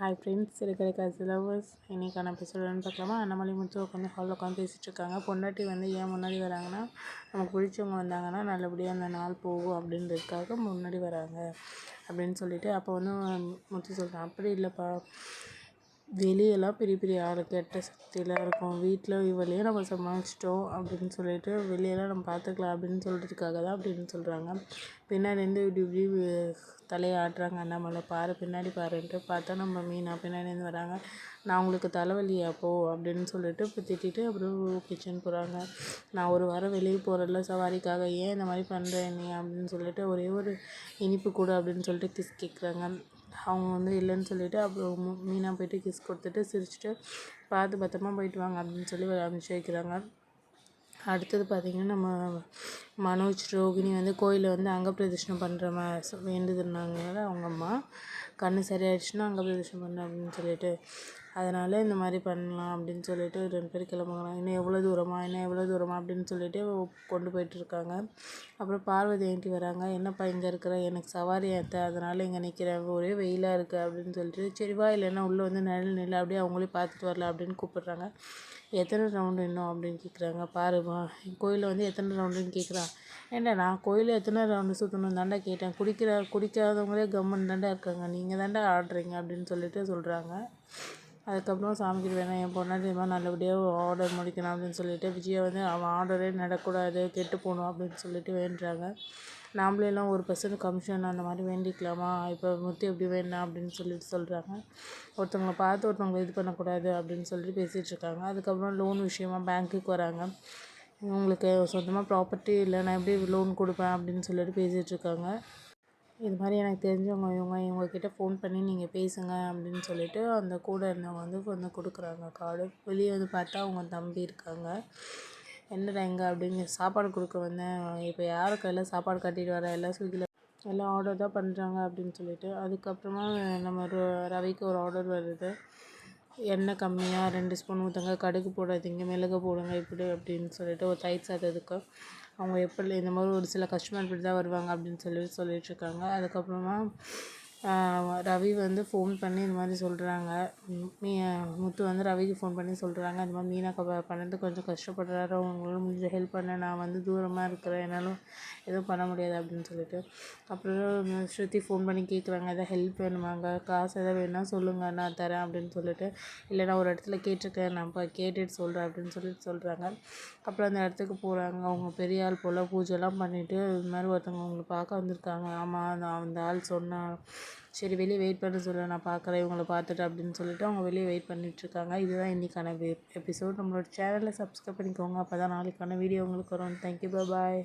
Hi friends இருக்கிற காசு lovers இன்றைக்கான எபிசோடுன்னு பார்க்கலாமா? அண்ணாமலை முத்து உட்காந்து ஹாலில் உட்காந்து பேசிகிட்டு இருக்காங்க. பொண்டாட்டி வந்து ஏன் முன்னாடி வராங்கன்னா நமக்கு பிடிச்சவங்க வந்தாங்கன்னா நல்லபடியாக அந்த நாள் போகும் அப்படின்றதுக்காக முன்னாடி வராங்க அப்படின்னு சொல்லிட்டு அப்போ வந்து முத்து சொல்கிறேன் அப்படி இல்லைப்பா. வெளியெல்லாம் பெரிய பெரிய ஆள் கெட்ட சக்தியெலாம் இருக்கும். வீட்டில் இவளையும் நம்ம சமாளிச்சிட்டோம் அப்படின்னு சொல்லிட்டு வெளியெல்லாம் நம்ம பார்த்துக்கலாம் அப்படின்னு சொல்கிறதுக்காக தான் அப்படின்னு சொல்கிறாங்க பின்னாடி இருந்து இப்படி இப்படி தலையை ஆட்டுறாங்க. அண்ணாமலை பாரு பின்னாடி பாருன்ட்டு பார்த்தா நம்ம மீனா பின்னாடிலேருந்து வராங்க. நான் உங்களுக்கு தலைவலியா போ அப்படின்னு சொல்லிட்டு இப்போ திட்டிட்டு அப்புறம் கிச்சன் போகிறாங்க நான் ஒரு வாரம் வெளியே போகிறதில்ல சவாரிக்காக ஏன் இந்த மாதிரி பண்ணுறேன் நீ அப்படின்னு சொல்லிட்டு ஒரே ஒரு இனிப்பு கூட அப்படின்னு சொல்லிட்டு கிஸ் கேட்குறாங்க அவங்க வந்து இல்லைன்னு சொல்லிவிட்டு அப்புறம் மீனா போயிட்டு கிஸ் கொடுத்துட்டு சிரிச்சுட்டு பார்த்து பத்திரமா போயிட்டு வாங்க அப்படின்னு சொல்லி அனுப்பிச்சி வைக்கிறாங்க. அடுத்தது பார்த்திங்கன்னா நம்ம மனோஜ் ரோகிணி வந்து கோயிலில் வந்து அங்க பிரதர்ஷனம் பண்ணுற மா வேண்டுதுனாங்கள அவங்க அம்மா கண் சரியாயிடுச்சுன்னா அங்க பிரதர்ஷனம் பண்ண அப்படின்னு சொல்லிட்டு அதனால் இந்த மாதிரி பண்ணலாம் அப்படின்னு சொல்லிட்டு ரெண்டு பேரும் கிளம்புனாங்க. இன்னும் எவ்வளோ தூரமா இன்னும் எவ்வளோ தூரமா அப்படின்னு சொல்லிட்டு கொண்டு போயிட்டுருக்காங்க அப்புறம் பார்வதி ஆண்ட்டி வராங்க. என்னப்பா இங்கே இருக்கிற? எனக்கு சவாரி ஏற்ற அதனால் இங்கே நிற்கிறேன் ஒரே வெயிலாக இருக்குது அப்படின்னு சொல்லிட்டு சரி வா இல்லைன்னா உள்ளே வந்து நிழல் நில அப்படியே அவங்களே பார்த்துட்டு வரலாம் அப்படின்னு கூப்பிட்றாங்க. எத்தனை ரவுண்டு இன்னும் அப்படின்னு கேட்குறாங்க பாருமா கோயிலில் வந்து எத்தனை ரவுண்டுன்னு கேட்குறான் ஏன்டா நான் கோயிலில் எத்தனை ரவுண்டு சுற்றணும் தாண்டா கேட்டேன். குடிக்கிற குடிக்காதவங்களே கம்மன் தாண்டா இருக்காங்க. நீங்கள் தாண்டா ஆடுறீங்க அப்படின்னு சொல்லிட்டு சொல்கிறாங்க அதுக்கப்புறம் சாமிக்கு வேணாம் என் பொண்ணாட்டி மாதிரி நல்லபடியாக ஆர்டர் முடிக்கணும் அப்படின்னு சொல்லிட்டு விஜயா வந்து அவன் ஆர்டரே நடக்கூடாது கெட்டு போகணும் அப்படின்னு சொல்லிட்டு வேண்டுறாங்க. நாம்ளேலாம் ஒரு பர்சன்ட் கமிஷன் அந்த மாதிரி வேண்டிக்கலாமா? இப்போ முத்தி எப்படி வேணாம் அப்படின்னு சொல்லிட்டு சொல்கிறாங்க ஒருத்தவங்களை பார்த்து ஒருத்தவங்களை இது பண்ணக்கூடாது அப்படின்னு சொல்லிட்டு பேசிகிட்டு இருக்காங்க. அதுக்கப்புறம் லோன் விஷயமா பேங்க்குக்கு வராங்க. உங்களுக்கு சொந்தமாக ப்ராப்பர்ட்டி இல்லை நான் எப்படி லோன் கொடுப்பேன் அப்படின்னு சொல்லிட்டு பேசிகிட்டு இருக்காங்க. இது மாதிரி எனக்கு தெரிஞ்சவங்க இவங்க இவங்கக்கிட்ட ஃபோன் பண்ணி நீங்கள் பேசுங்க அப்படின்னு சொல்லிட்டு அந்த கூட இருந்தவங்க வந்து வந்து கொடுக்குறாங்க கார்டு வெளியே வந்து பார்த்தா அவங்க தம்பி இருக்காங்க. என்னடா எங்கே அப்படின்னு சாப்பாடு கொடுக்க வந்தேன். இப்போ யார் கையில் சாப்பாடு கட்டிட்டு வர? எல்லாம் ஸ்விக்கியில் எல்லாம் ஆர்டர் தான் பண்ணுறாங்க அப்படின்னு சொல்லிட்டு அதுக்கப்புறமா நம்ம ரவிக்கு ஒரு ஆர்டர் வருது. எண்ணெய் கம்மியாக ரெண்டு ஸ்பூன் ஊற்றுங்க கடுகு போடாதீங்க மிளகு போடுங்க இப்படி அப்படின்னு சொல்லிட்டு ஒரு தயிர் சாதத்துக்கு அவங்க எப்படி இந்த மாதிரி ஒரு சில கஸ்டமர் இப்படி தான் வருவாங்க அப்படின்னு சொல்லி சொல்லிகிட்ருக்காங்க அதுக்கப்புறமா ரவி வந்து ஃபோன் பண்ணி இந்த மாதிரி சொல்கிறாங்க மீ முத்து வந்து ரவிக்கு ஃபோன் பண்ணி சொல்கிறாங்க இந்த மாதிரி மீனா பண்ணுறது கொஞ்சம் கஷ்டப்படுறாரு. அவங்களால முடிஞ்ச ஹெல்ப் பண்ண நான் வந்து தூரமாக இருக்கிறேன். என்னாலும் எதுவும் பண்ண முடியாது அப்படின்னு சொல்லிட்டு. அப்புறம் ஸ்ருதி ஃபோன் பண்ணி கேட்குறாங்க எதாவது ஹெல்ப் வேணுமாங்க? காசு எதாவது வேணும்னா சொல்லுங்கள் நான் தரேன் அப்படின்னு சொல்லிட்டு. இல்லை நான் ஒரு இடத்துல கேட்டிருக்கேன். நான் இப்போ கேட்டுட்டு சொல்கிறேன் அப்படின்னு சொல்லிட்டு சொல்கிறாங்க அப்புறம் அந்த இடத்துக்கு போகிறாங்க அவங்க பெரிய ஆள் போல் பூஜைலாம் பண்ணிவிட்டு இது மாதிரி ஒருத்தவங்க அவங்களை பார்க்க வந்திருக்காங்க. ஆமாம் அந்த அந்த ஆள் சொன்னான். சரி வெளியே வெயிட் பண்ண சொல்ல நான் பார்க்குறேன் இவங்கள பார்த்துட்டு அப்படின்னு சொல்லிட்டு அவங்க வெளியே வெயிட் பண்ணிகிட்ருக்காங்க இதுதான் இன்றைக்கான எபிசோட் நம்மளோட சேனலை சப்ஸ்கிரைப் பண்ணிக்கோங்க. அப்போ தான் நாளைக்கான வீடியோ உங்களுக்கு வரும். Thank you bye